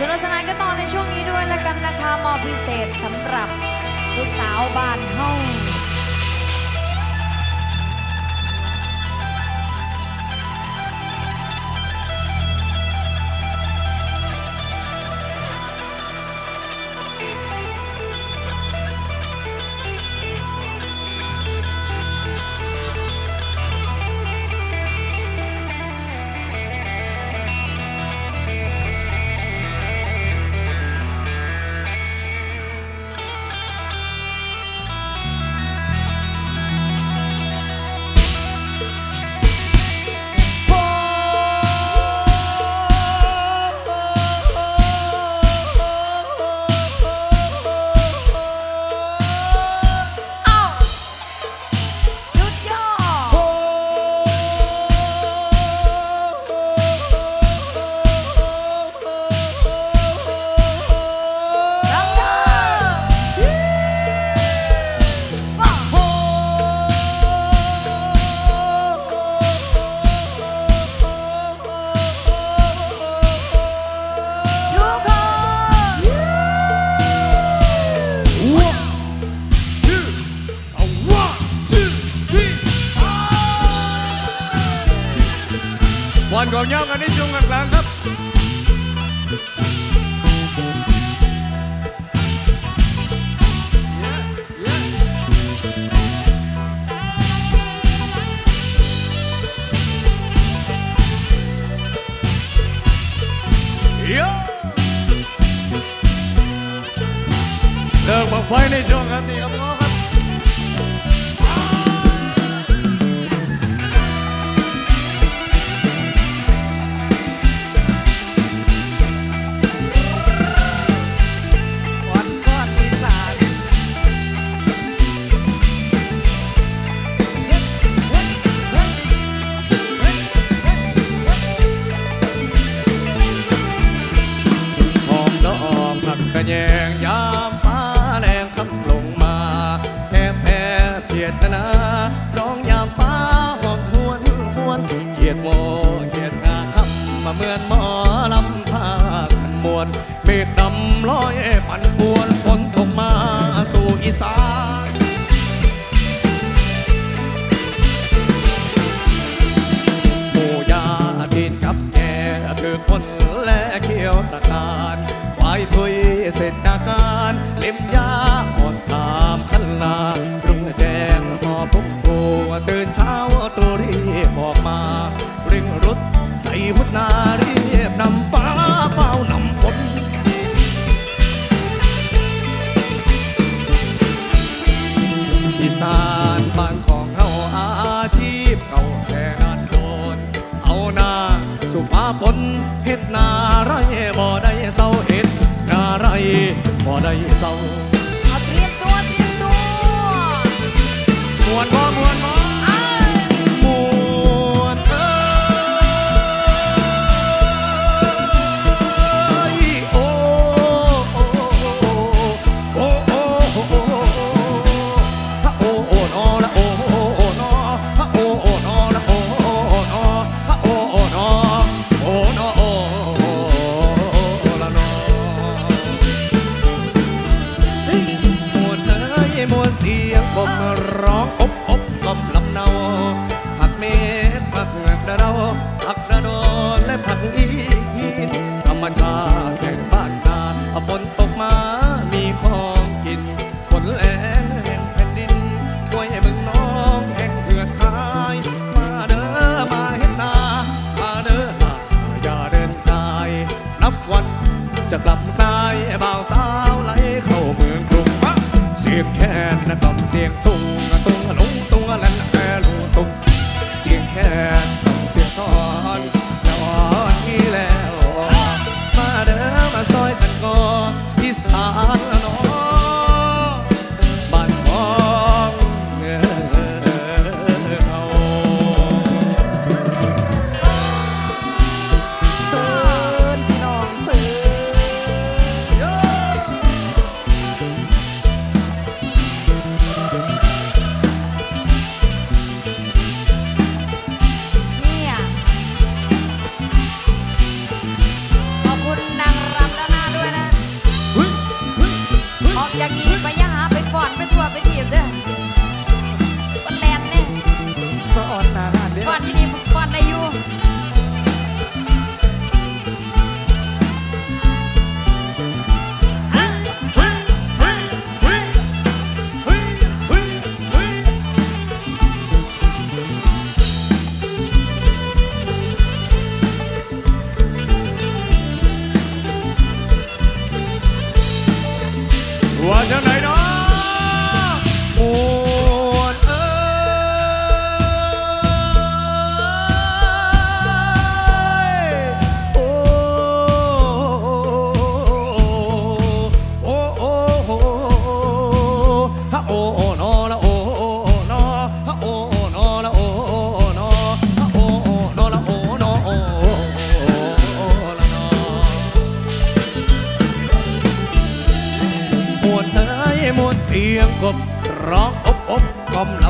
สนุกสนานกันต่อในช่วงนี้ด้วยละกันนะคะมอพิเศษสำหรับผู้สาวบ้านเฮา วันของย่ากันในช่วงกลางครับเสิร์ฟบังไฟในช่วงครับนี่ครับน้อง อบเขียดชนะร้องยามฟ้าหอบหวนหวนเขียดโมเขียดงาคำมาเหมือนหมอลำพากันมวนเมฆดำลอยปั่นปวนฝนตกมาสู่อีสานหมู่ยาดินกับแกคือคนและเขียวตะการควายทุยเสร็จจากการเล่มยา นาเรียบนำฟ้าเป้านำฝนอีสานบ้านของเขาอาชีพเก่าแค่นานโดนเอาหน้าสุภาพลเฮ็ดนาไรบ่ได้เศร้าเฮ็ดนาไรบ่ได้เศร้าเอาเตรียมตัวเตรียมตัวมวนบ่มวนบ่ จะกลับนายบ่าวสาวไหลเข้าเมืองกรุงเสียงแค้นนะกับเสียงสูง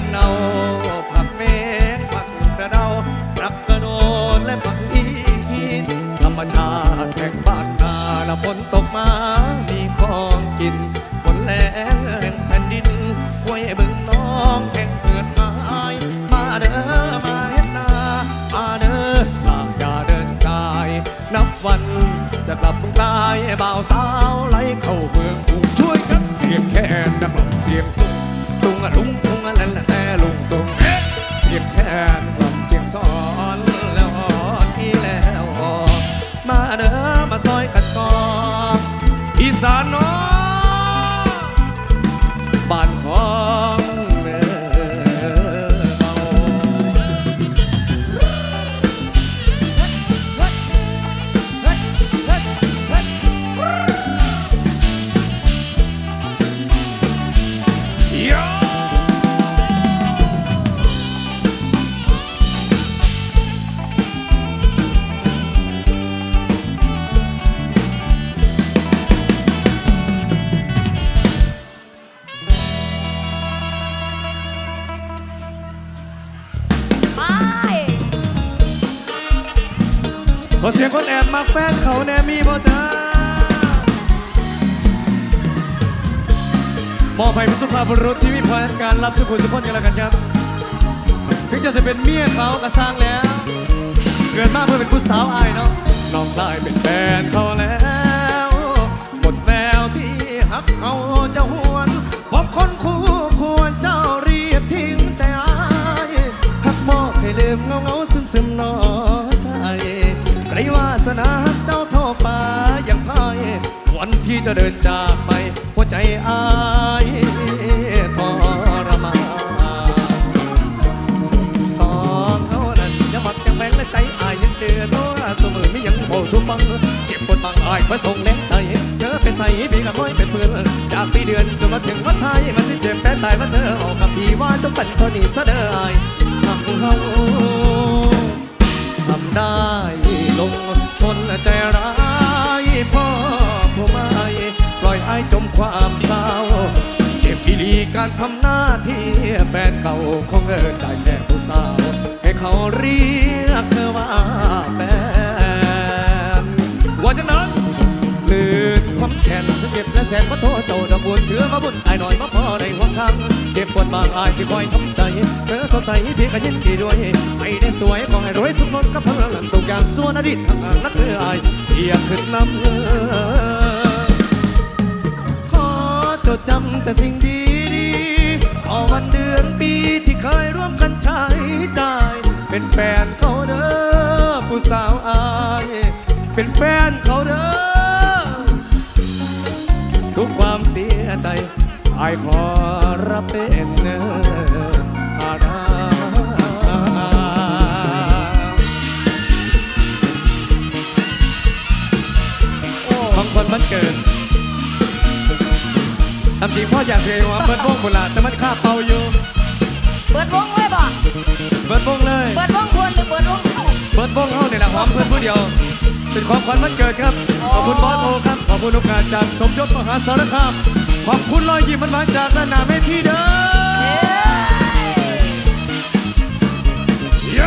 ำเนาผักเมฆผักกระเดารักกระโดนและผักอีนธรรมชาติแห่งบ้านนาละฝนตกมามีของกิน ฝนแรงแห่งแผ่นดินห้วยบึงน้องแห่งเกิดหายมาเด้อมาเฮ็ดนามาเด้อลากอย่าเดินกาย นับวันจะกลับเมืองกลายบ่าวสาวไหลเข้าเมืองกรุงช่วยกันเสียงแคนนักลองเสียงตุ้งตุงอะลุง อี มาแฟนเขาแน่มีบ่จ้ามอบให้ผู้สุภาพบุรุษที่มีพรการรับทุกคนทุกคนกันแล้วกันครับถึงจะจะเป็นเมียเขาก็สร้างแล้ว เกิดมาเพื่อเป็นผู้สาวอายเนาะน้องได้เป็นแฟนเขาแล้วหมดแววที่หักเขาเจะหวนพบคนคู่ควรเจ้ารีบทิ้งใจอายหักมอบให้ลืมเงาเงาซึมซึมนอใจไรวาส นาเจ้าโทรมาอย่างพายวันที่จะเดินจากไป หัวใจอายทรมานสองเขานั้นยังมักยังแบงและใจอายยังเจอตัวเสมอไม่ยังโผล่ชุบบัง เจ็บปวดบางอายเพื่อส่งแรงใจเธอเป็นใส่พี่ก็คอยเป็นเพื่อนจากปีเดือนจนมาถึงวันไทยมันที่เจ็บแป้ตายมาเธอออกกับพี่ว่าเจ้าเป็นคนนี้ซะเด้ออายทำเขาทำได้ลง คนใจร้ายพ่อผู้ไม่ปล่อยอายจมความเศร้า เจ็บอีลีการทำหน้าที่แฟนเก่าของเอินได้แค่ผู้สาว ให้เขาเรียกเธอว่าแฟน จ็บและแสนมาโทษเจ้าดอกบุญเถือมาบุญไอ้หน่อยมาพอในหัวทางเจ็บปวดบางอายสิคอยทำใจเธอสดใสพี่ก็ยินดีด้วยไม่ได้สวยขอให้รวยสุขล้นกับพลังตุกอย่างส่วนอดีตทางนักคืออายอยากขึ้นนำเออขอจดจำแต่สิ่งดีดีเอาวันเดือนปีที่เคยร่วมกันใช้จ่ายเป็นแฟนเขาเด้อผู้สาวอายเป็นแฟนเขาเด้อ ใจอายขอรับเป็นเนื้อภาระบางคนมันเกินทำจริงพ่ออยากเสียหัวเบิดวงบุญละแต่มันค่าเป่าอยู่ เปิดวงเลยบ่เบิดวงเลย เปิดวงควรหรือเปิดวงเข้าเบิดวงเขาเนี่ยแหละหอมเพื่อนผู้เดียว เป็นของขวัญวันเกิดครับอ๋อขอบคุณบอสโอครับ ขอบคุณโอกาสจากสมยศมหาสารคาม ขอบคุณรอยยิ้มมันหวานจากด้านหน้าเวทีเด้อเอ้ยโย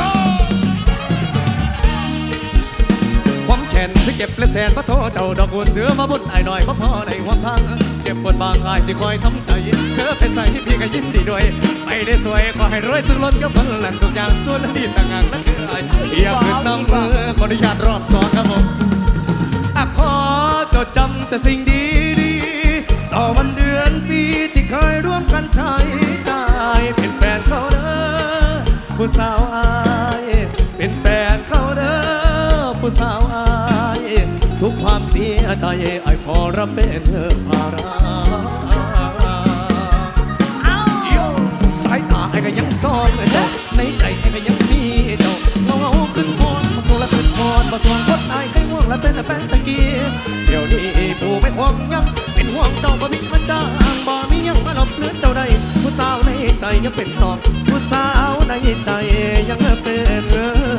ความแขนที่เก็บและแสนพระโทเจ้าดอกบุญเถือมาบุญไอ้หน่อยพระพ่อในหัวทาง เจ็บปวดบางอายสิคอยทำใจ เธอเป็นใจพี่ก็ยินดีด้วยไม่ได้สวยขอให้รวยจนล้นกับพลันทุกอย่างส่วนอดีตต่างหากนั่นคืออายเรียกขึ้นน้ำมือขออนุญาตรอบสองครับผมอะขอจดจำแต่สิ่งดีดีๆต่อวันเดือนปีที่เคยร่วมกันใช้จ่ายเป็นแฟนเขาเด้อผู้สาวอาย เป็นแฟนเขาเด้อผู้สาว taje aj fora ben para สายตาไอ้ก็ยังซ่อนเจ้าในใจไอ้ก็ยังมีเจ้าเงาเงาขึ้นพนมาสูงละขึ้นพนมาสวงพนไอ้ใกล้ห่วงและเป็นแต่แป้งตะกี้เดี๋ยวนี้ผู้ไม่ห่วงยังเป็นห่วงเจ้าบ่มีมันจ้างบ่มียังมาหลบเลือนเจ้าใดผู้สาวในใจยังเป็นตอกผู้สาวในใจยังเป็นเออ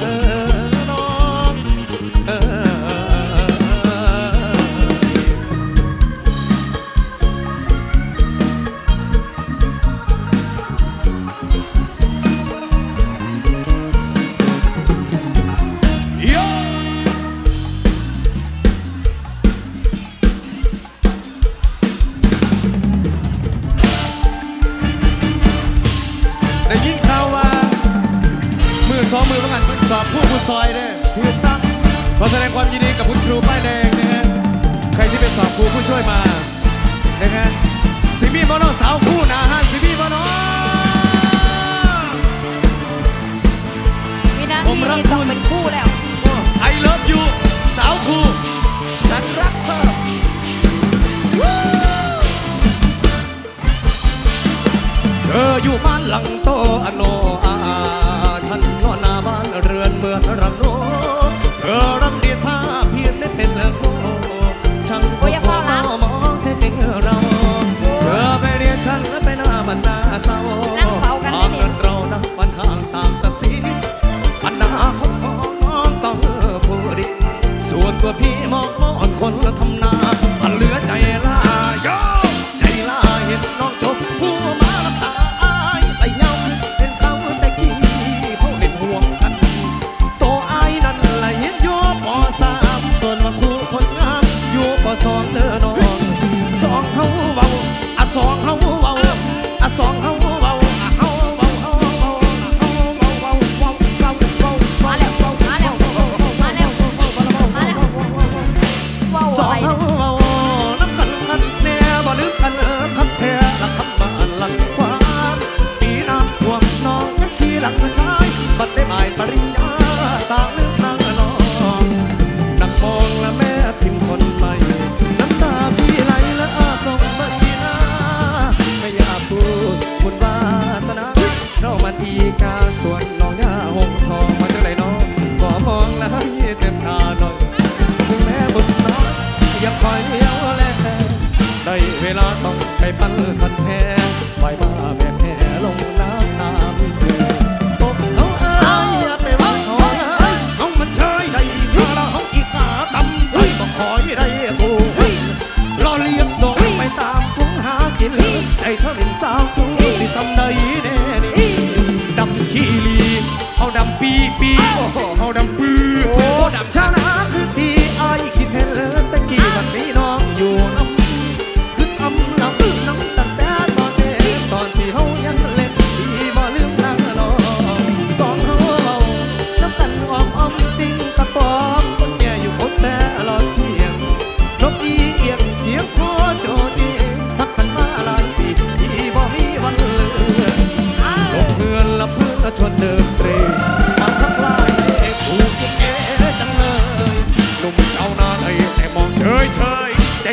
ได้ยินข่าวว่ามือสองมือประกันมันสอบผู้ผู้ซอยเด้ถูกต้องขอแสดงความยินดีกับคุณครูป้ายแดงนะฮะใครที่เป็นสอบครูผู้ช่วยมานะฮะสิมีบอลสาวคู่หนาฮันสิมีบอลวินาผทีมรักนี้ต้องคุณเป็นคู่แล้วไอเลิฟยูสาวค เธออยู่บ้านหลังโตอโนอาฉันนอนหน้าบ้านเรือนเมืองรังโนเธอรำเรียนผ้าเพียงได้เป็นละโคช่างโอ้ยอย่าพอเจ้ามองเสียจริงเรา เธอไปเรียนฉันและไปหน้าบันดาเศร้านั่งเฝ้ากันทางเงินเรานั่งฟันข้างต่างศักดิ์ศรีอันดาของของต้องผู้ดีส่วนตัวพี่มองมองคนทำนา เลี้ยวแลได้เวลาต้องไปปั้นคันแพ้ไปมา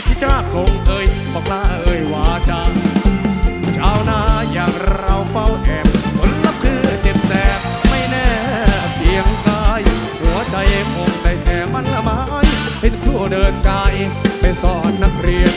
ที่จ้าคงเอ่ยบอกลาเอ่ยว่าจาชาวนาอย่างเราเฝ้าแอบผลลัพธ์คือเจ็บแสบไม่แน่เพียงกาย หัวใจคงได้แต่มันละไม้เป็นครูเดินกายไปสอนนักเรียน